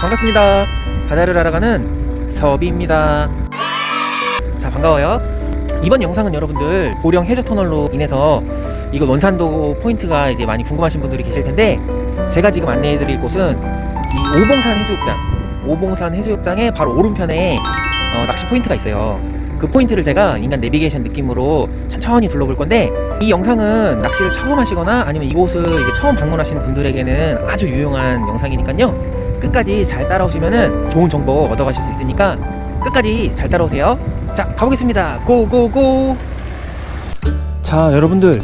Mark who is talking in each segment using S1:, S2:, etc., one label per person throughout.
S1: 반갑습니다. 바다를 알아가는 서비입니다. 자 반가워요. 이번 영상은 여러분들 보령 해저 터널로 인해서 이거 원산도 포인트가 이제 많이 궁금하신 분들이 계실 텐데 제가 지금 안내해 드릴 곳은 이 오봉산 해수욕장, 오봉산 해수욕장의 바로 오른편에 어, 낚시 포인트가 있어요. 그 포인트를 제가 인간 내비게이션 느낌으로 천천히 둘러볼 건데 이 영상은 낚시를 처음 하시거나 아니면 이곳을 처음 방문하시는 분들에게는 아주 유용한 영상이니까요. 끝까지 잘 따라오시면은 좋은 정보 얻어가실 수 있으니까 끝까지 잘 따라오세요. 자, 가보겠습니다. 고고고. 자, 여러분들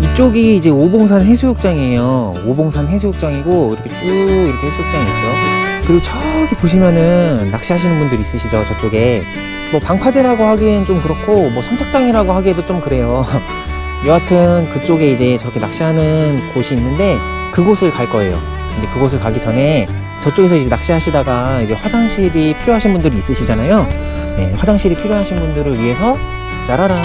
S1: 이쪽이 이제 오봉산 해수욕장이에요. 오봉산 해수욕장이고 이렇게 쭉 이렇게 해수욕장이 있죠. 그리고 저기 보시면은 낚시하시는 분들 있으시죠, 저쪽에. 뭐 방파제라고 하기엔 좀 그렇고 뭐 선착장이라고 하기에도 좀 그래요. 여하튼 그쪽에 이제 저렇게 낚시하는 곳이 있는데 그곳을 갈 거예요. 근데 그곳을 가기 전에 저쪽에서 이제 낚시하시다가 이제 화장실이 필요하신 분들이 있으시잖아요. 네, 화장실이 필요하신 분들을 위해서 짜라란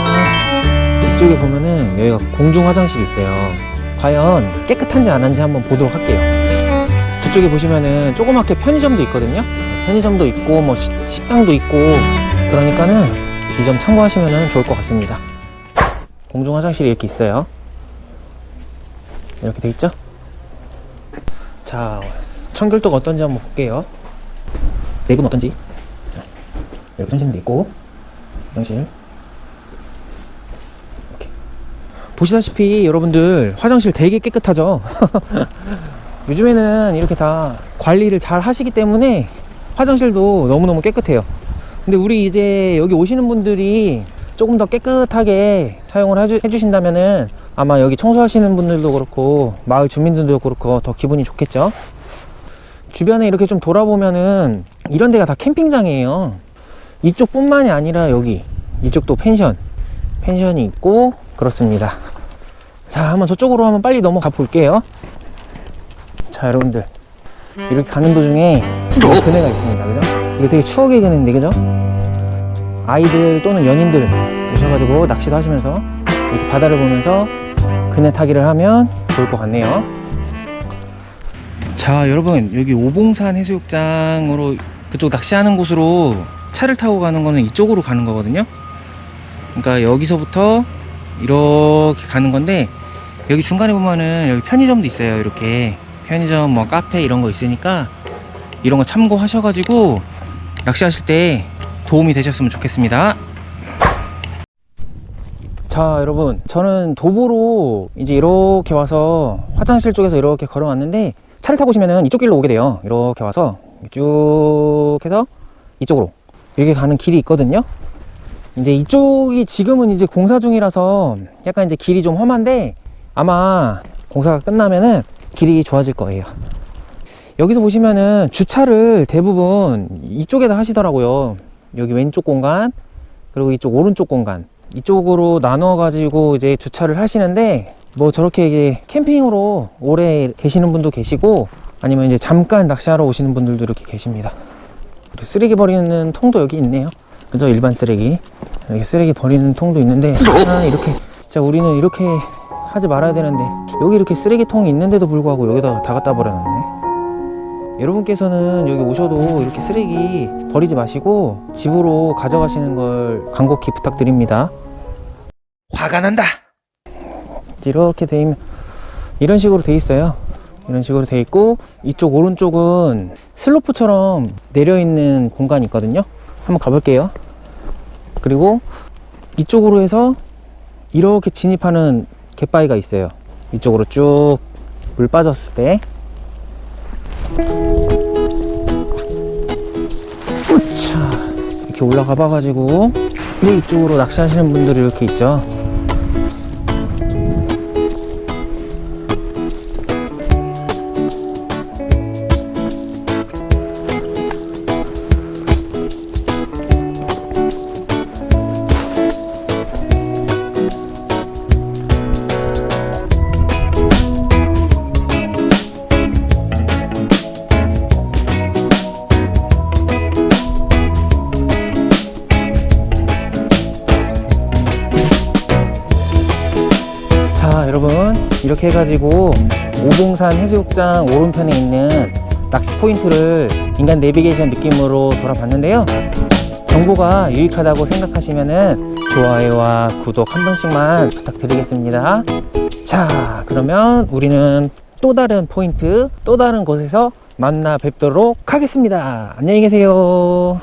S1: 이쪽에 보면은 여기가 공중 화장실이 있어요. 과연 깨끗한지 안 한지 한번 보도록 할게요. 저쪽에 보시면은 조그맣게 편의점도 있거든요. 편의점도 있고 뭐 시- 식당도 있고 그러니까는 이 점 참고하시면 좋을 것 같습니다. 공중 화장실이 이렇게 있어요. 이렇게 돼 있죠? 자, 청결도가 어떤지 한번 볼게요. 내부는 어떤지. 자, 이렇게 화장실도 있고, 화장실. 이렇게. 보시다시피 여러분들 화장실 되게 깨끗하죠? 요즘에는 이렇게 다 관리를 잘 하시기 때문에 화장실도 너무너무 깨끗해요. 근데 우리 이제 여기 오시는 분들이 조금 더 깨끗하게 사용을 해주, 해주신다면은 아마 여기 청소하시는 분들도 그렇고 마을 주민들도 그렇고 더 기분이 좋겠죠. 주변에 이렇게 좀 돌아보면은 이런 데가 다 캠핑장이에요. 이쪽뿐만이 아니라 여기 이쪽도 펜션 펜션이 있고 그렇습니다. 자, 한번 저쪽으로 한번 빨리 넘어가 볼게요. 자, 여러분들 이렇게 가는 도중에 그네가 있습니다. 그죠? 이게 되게 추억의 그네인데, 그죠? 아이들 또는 연인들 오셔가지고 낚시도 하시면서 이렇게 바다를 보면서 그네 타기를 하면 좋을 것 같네요. 자, 여러분 여기 오봉산 해수욕장으로 그쪽 낚시하는 곳으로 차를 타고 가는 거는 이쪽으로 가는 거거든요. 그러니까 여기서부터 이렇게 가는 건데 여기 중간에 보면은 여기 편의점도 있어요. 이렇게 편의점 뭐 카페 이런 거 있으니까 이런 거 참고하셔 가지고 낚시하실 때 도움이 되셨으면 좋겠습니다. 자, 여러분, 저는 도보로 이제 이렇게 와서 화장실 쪽에서 이렇게 걸어왔는데 차를 타고 오시면은 이쪽 길로 오게 돼요. 이렇게 와서 쭉 해서 이쪽으로 이렇게 가는 길이 있거든요. 이제 이쪽이 지금은 이제 공사 중이라서 약간 이제 길이 좀 험한데 아마 공사가 끝나면은 길이 좋아질 거예요. 여기서 보시면은 주차를 대부분 이쪽에다 하시더라고요. 여기 왼쪽 공간, 그리고 이쪽 오른쪽 공간. 이쪽으로 나눠 가지고 이제 주차를 하시는데 뭐 저렇게 캠핑으로 오래 계시는 분도 계시고 아니면 이제 잠깐 낚시하러 오시는 분들도 이렇게 계십니다. 쓰레기 버리는 통도 여기 있네요. 그죠? 일반 쓰레기. 여기 쓰레기 버리는 통도 있는데 아 이렇게 진짜 우리는 이렇게 하지 말아야 되는데 여기 이렇게 쓰레기통이 있는데도 불구하고 여기다 다 갖다 버려놨네. 여러분께서는 여기 오셔도 이렇게 쓰레기 버리지 마시고 집으로 가져가시는 걸 간곡히 부탁드립니다.
S2: 화가 난다.
S1: 이렇게 돼 있면 이런 식으로 돼 있어요. 이런 식으로 돼 있고 이쪽 오른쪽은 슬로프처럼 내려 있는 공간이 있거든요. 한번 가볼게요. 그리고 이쪽으로 해서 이렇게 진입하는 갯바위가 있어요. 이쪽으로 쭉 물 빠졌을 때. 이렇게 올라가 봐 가지고 그리고 이쪽으로 낚시하시는 분들이 이렇게 있죠. 이렇게 해가지고 오봉산 해수욕장 오른편에 있는 낚시 포인트를 인간 내비게이션 느낌으로 돌아봤는데요. 정보가 유익하다고 생각하시면은 좋아요와 구독 한 번씩만 부탁드리겠습니다. 자, 그러면 우리는 또 다른 포인트, 또 다른 곳에서 만나 뵙도록 하겠습니다. 안녕히 계세요.